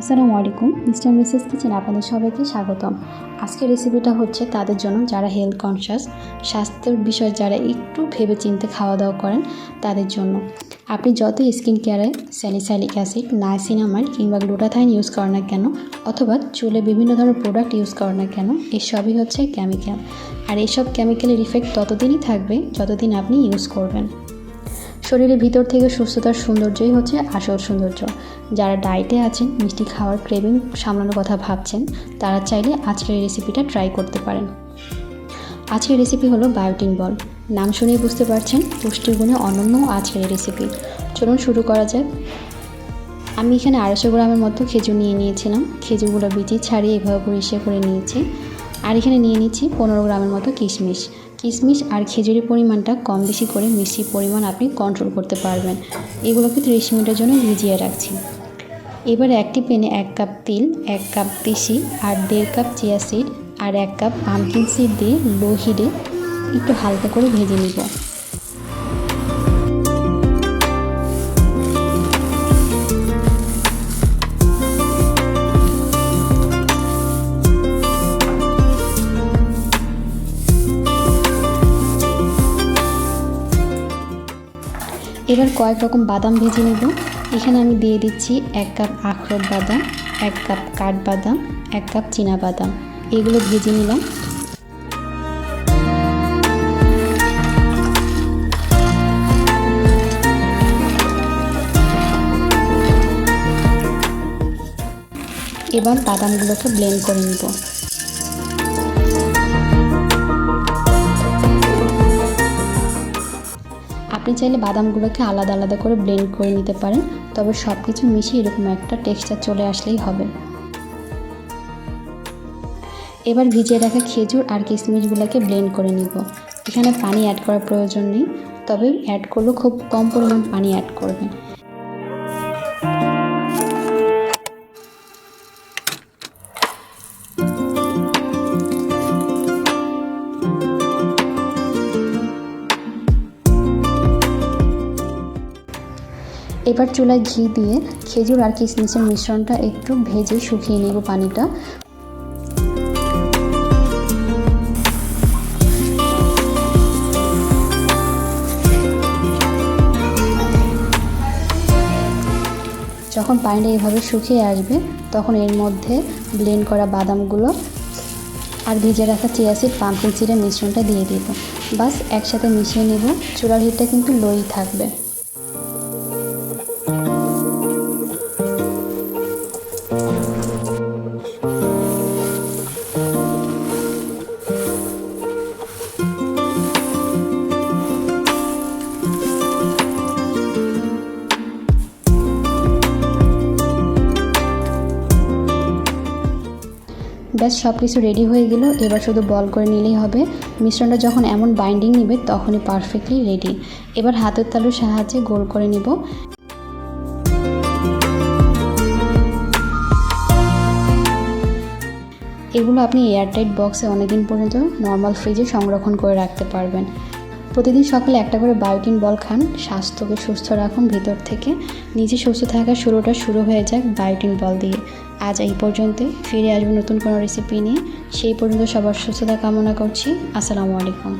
আসসালামু আলাইকুম, mister Mrs kitchen আপনাদের সবাইকে স্বাগতম। আজকের রেসিপিটা হচ্ছে তাদের জন্য যারা হেলথ কনসিয়াস স্বাস্থ্যের বিষয়ে যারা একটু ভেবে চিন্তে খাওয়া দাওয়া করেন, তাদের জন্য। আপনি যত স্কিন কেয়ারে স্যালিসাইলিক অ্যাসিড নাইসিনামাইড কিংবা গ্লুটাথাইন ইউজ করেন না কেন, অথবা চুলে বিভিন্ন ধরনের প্রোডাক্ট ইউজ করেন না কেন, এসবই হচ্ছে কেমিক্যাল আর এসব কেমিক্যালের ইফেক্ট ততদিনই থাকবে যতদিন আপনি ইউজ করবেন। শরীরের ভিতর থেকে সুস্থতার সৌন্দর্যই হচ্ছে আসল সৌন্দর্য। যারা ডায়েটে আছেন, মিষ্টি খাওয়ার ক্রেভিং সামলানোর কথা ভাবছেন, তারা চাইলে আজকের রেসিপিটা ট্রাই করতে পারেন। আজকের রেসিপি হলো বায়োটিন বল নাম শুনেই বুঝতে পারছেন পুষ্টিগুণে অনন্য আজকের রেসিপি চলুন শুরু করা যাক। আমি এখানে আড়াইশো গ্রামের মতো খেজুর নিয়ে নিয়েছিলাম। খেজুরগুলো বিচি ছাড়িয়ে এভাবে পরিষ্কার করে নিয়েছি। আর এখানে নিয়ে নিচ্ছি পনেরো গ্রামের মতো কিশমিশ। কিশমিশ আর খেজুরের পরিমাণটা কম বেশি করে মিষ্টির পরিমাণ আপনি কন্ট্রোল করতে পারবেন। এগুলোকে ত্রিশ মিনিটের জন্য ভিজিয়ে রাখছি। এবার একটি প্যানে এক কাপ তিল, এক কাপ তিসি আর দেড় কাপ চিয়া সিড আর এক কাপ পামকিন সিড দিয়ে লো হিটে একটু হালকা করে ভেজে নিব। এবার কয়েক রকম বাদাম ভেজে নেব। এখানে আমি দিয়ে দিচ্ছি এক কাপ আখরোট বাদাম, এক কাপ কাঠবাদাম এক কাপ চীনা বাদাম। এগুলো ভেজে নিলাম। এবার বাদামগুলোকে ব্লেন্ড করে নিব। আপনি চাইলে বাদামগুলোকে আলাদা আলাদা করে ব্লেন্ড করে নিতে পারেন, তবে সব কিছু মিশিয়ে এরকম একটা টেক্সচার চলে আসলেই হবে। এবার ভিজিয়ে রাখা খেজুর আর কিশমিশগুলোকে ব্লেন্ড করে নিব। এখানে পানি অ্যাড করার প্রয়োজন নেই, তবে অ্যাড করলেও খুব কম পরিমাণ পানি অ্যাড করবেন। এবার চুলায় ঘি দিয়ে খেজুর আর কিশমিশের মিশ্রণটা একটু ভেজে শুকিয়ে নেব পানিটা। যখন পানিটা এভাবে শুকিয়ে আসবে, তখন এর মধ্যে ব্লেন্ড করা বাদামগুলো আর ভিজে রাখা চিয়া সিড পাম্পকিন সিডের মিশ্রণটা দিয়ে দিব। বাস একসাথে মিশিয়ে নেব। চুলার হিটটা কিন্তু লোই থাকবে। ব্যাস সব কিছু রেডি হয়ে গেল। এবার শুধু বল করে নিলেই হবে। মিশ্রণটা যখন এমন বাইন্ডিং নেবে, তখনই পারফেক্টলি রেডি এবার হাতের তালুর সাহায্যে গোল করে নিব। এগুলো আপনি এয়ারটাইট বক্সে অনেকদিন পর্যন্ত নর্মাল ফ্রিজে সংরক্ষণ করে রাখতে পারবেন। প্রতিদিন সকালে একটা করে বায়োটিন বল খান, স্বাস্থ্যকে সুস্থ রাখুন ভিতর থেকে। নিজে সুস্থ থাকার শুরুটা শুরু হয়ে যাক বায়োটিন বল দিয়ে। আজ এই পর্যন্ত ফিরে আসব নতুন কোনো রেসিপি নিয়ে। সেই পর্যন্ত সবার সুস্থতা কামনা করছি। আসসালামু আলাইকুম।